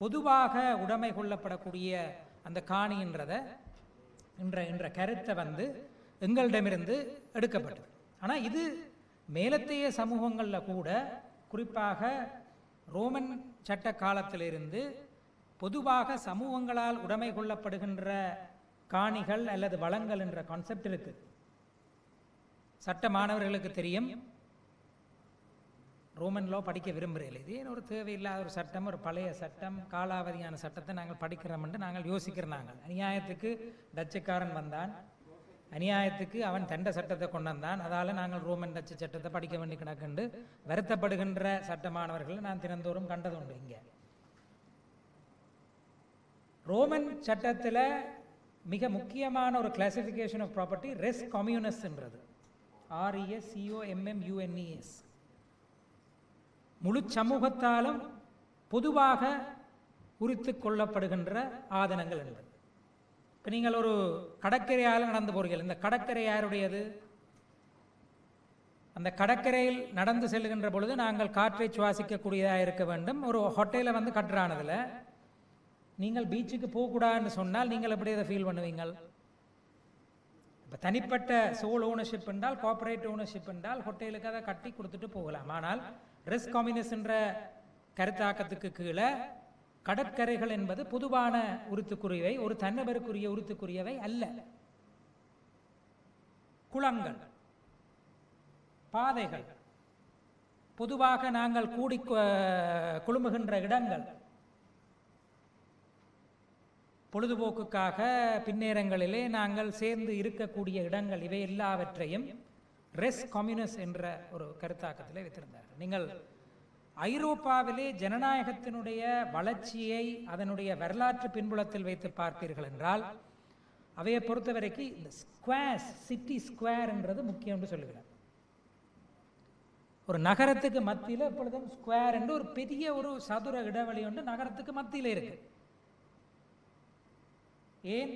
பொதுவாக உடைமை கொள்ளப்படக்கூடிய அந்த காணின்றத என்ற என்ற கருத்தை வந்து எங்களிடமிருந்து எடுக்கப்பட்டது. ஆனால் இது மேலத்தைய சமூகங்களில் கூட குறிப்பாக ரோமன் சட்ட காலத்திலிருந்து பொதுவாக சமூகங்களால் உடைமை கொள்ளப்படுகின்ற காணிகள் அல்லது வளங்கள் என்ற கான்செப்ட் இருக்கு. சட்ட மாணவர்களுக்கு தெரியும். ரோமன் லா படிக்க விரும்புகிறீர்கள். இது ஏன் ஒரு தேவையில்லாத ஒரு சட்டம் ஒரு பழைய சட்டம் காலாவதியான சட்டத்தை நாங்கள் படிக்கிறோம்னு நாங்கள் யோசிக்கிற நாங்கள். அநியாயத்துக்கு டச்சுக்காரன் வந்தான். அநியாயத்துக்கு அவன் தண்ட சட்டத்தை கொண்டு வந்தான். அதால் நாங்கள் ரோமன் டச்சு சட்டத்தை படிக்க வேண்டி கிடக்குண்டு வருத்தப்படுகின்ற சட்டமானவர்களை நான் தினந்தோறும் கண்டது உண்டு இங்கே. ரோமன் சட்டத்தில் மிக முக்கியமான ஒரு classification of property res கம்யூனஸ்ன்றது R E S C O M M U N E S முழு சமூகத்தாலும் பொதுவாக உரித்து கொள்ளப்படுகின்ற ஆதனங்கள் என்பது இப்போ நீங்கள் ஒரு கடற்கரையால் நடந்து போகிறீர்கள். இந்த கடற்கரை யாருடையது? அந்த கடற்கரையில் நடந்து செல்லுகின்ற பொழுது நாங்கள் காற்றை சுவாசிக்கக்கூடியதாக இருக்க வேண்டும். ஒரு ஹோட்டலில் வந்து கட்டுறானதில் நீங்கள் பீச்சுக்கு போகக்கூடாதுன்னு சொன்னால் நீங்கள் எப்படி அதை ஃபீல் பண்ணுவீங்கள்? இப்போ தனிப்பட்ட சோல் ஓனர்ஷிப் என்றால் கார்பரேட் ஓனர்ஷிப் என்றால் ஹோட்டலுக்கு அதை கட்டி கொடுத்துட்டு போகலாம். ஆனால் ரிஸ்க் காமினஸ் என்ற கருத்தாக்கத்துக்கு கீழே கடற்கரைகள் என்பது பொதுவான உருத்துக்குரியவை ஒரு தன்னபருக்குரிய உருத்துக்குரியவை அல்ல. குளங்கள் பாதைகள் பொதுவாக நாங்கள் கூடி குழுமுகின்ற இடங்கள் பொழுதுபோக்குக்காக பின்னேரங்களிலே நாங்கள் சேர்ந்து இருக்கக்கூடிய இடங்கள் இவை எல்லாவற்றையும் ரெஸ் கம்யூனிஸ் என்ற ஒரு கருத்தாக்கத்தில் வைத்திருந்தார்கள் நீங்கள் ஐரோப்பாவிலே ஜனநாயகத்தினுடைய வளர்ச்சியை அதனுடைய வரலாற்று பின்புலத்தில் வைத்து பார்ப்பீர்கள் என்றால் அவையை பொறுத்தவரைக்கு இந்த ஸ்கொயர்ஸ் சிட்டி ஸ்கொயர்ன்றது முக்கியம் என்று சொல்லுகிறார். ஒரு நகரத்துக்கு மத்தியில் எப்பொழுதும் ஸ்கொயர் என்று ஒரு பெரிய ஒரு சதுர இடைவெளி ஒன்று நகரத்துக்கு மத்தியில் இருக்குது ஏன்